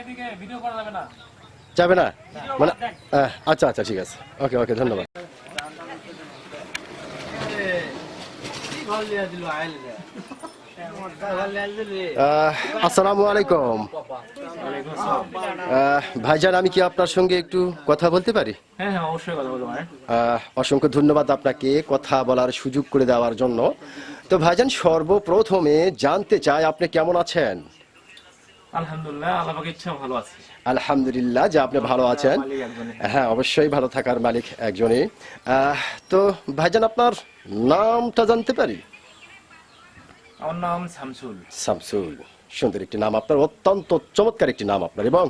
এদিকে ভিডিও করা যাবে না। মানে আচ্ছা আচ্ছা ঠিক আছে। ওকে ওকে ধন্যবাদ। আসসালামু আলাইকুম। ভাইজান আমি কি আপনার সঙ্গে একটু কথা বলতে পারি? হ্যাঁ হ্যাঁ অসংখ্য ধন্যবাদ আপনাকে কথা বলার সুযোগ করে দেওয়ার জন্য। তো ভাইজান সর্বপ্রথমে জানতে চাই আপনি কেমন আছেন? আলহামদুলিল্লাহ যে আপনি ভালো আছেন। হ্যাঁ অবশ্যই ভালো থাকার মালিক একজনই। তো ভাইজান আপনার নামটা জানতে পারি? আমার নাম শামসুল। শামসুল সুন্দর একটি নাম। আপনার অত্যন্ত চমৎকার একটি নাম আপনার। এবং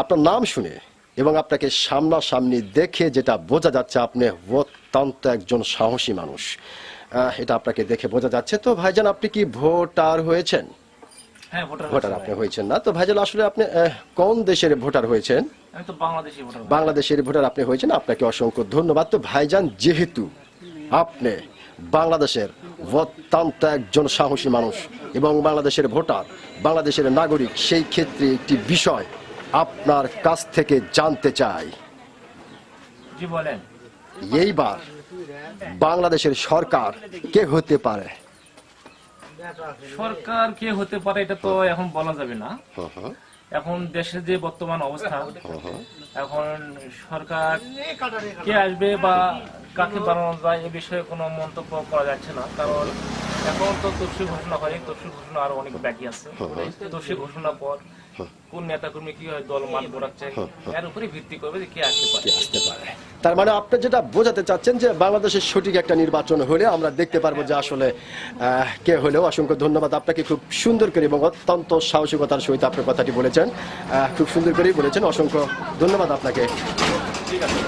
আপনার নাম শুনে এবং আপনাকে সামনাসামনি দেখে যেটা বোঝা যাচ্ছে আপনি অত্যন্ত একজন সাহসী মানুষ। এটা আপনাকে দেখে বোঝা যাচ্ছে। তো ভাইজান আপনি কি ভোটার হয়েছেন? হ্যাঁ ভোটার ভোটার আপনি হয়েছেন না। তো ভাইজান আসলে আপনি কোন দেশের ভোটার হয়েছেন? বাংলাদেশের ভোটার আপনি হয়েছেন আপনাকে অসংখ্য ধন্যবাদ। তো ভাইজান যেহেতু আপনি বাংলাদেশের অত্যন্ত একজন সাহসী মানুষ এবং বাংলাদেশের ভোটার বাংলাদেশের নাগরিক সেই ক্ষেত্রে একটি বিষয় আপনার কাছ থেকে জানতে চাই। এইবার বাংলাদেশের সরকার কে হতে পারে? সরকার কে হতে পারে এটা তো এখন বলা যাবে না। হুম হুম, এখন দেশের যে বর্তমান অবস্থা। এখন সরকার কে আসবে বা কাকে বানানো যায় এ বিষয়ে কোনো মন্তব্য করা যাচ্ছে না কারণ এখন তো তফসি ঘোষণা হয় তফসি ঘোষণা আরও অনেক বাকি আছে। হ্যাঁ, হ্যাঁ। তফসি ঘোষণা পর কোন নেতা কর্মী কি দল মান করাচ্ছে হ্যাঁ, এর উপরে ভিত্তি করবে যে কে আসতে পারে। আসতে পারে। তার মানে আপনি যেটা বোঝাতে চাচ্ছেন যে বাংলাদেশের সঠিক একটা নির্বাচন হলে আমরা দেখতে পারব যে আসলে কে হলেও। অসংখ্য ধন্যবাদ আপনাকে খুব সুন্দর করে এবং অত্যন্ত সাহসিকতার সহিত আপনি কথাটি বলেছেন। খুব সুন্দর করেই বলেছেন। অসংখ্য ধন্যবাদ আপনাকে। ঠিক আছে।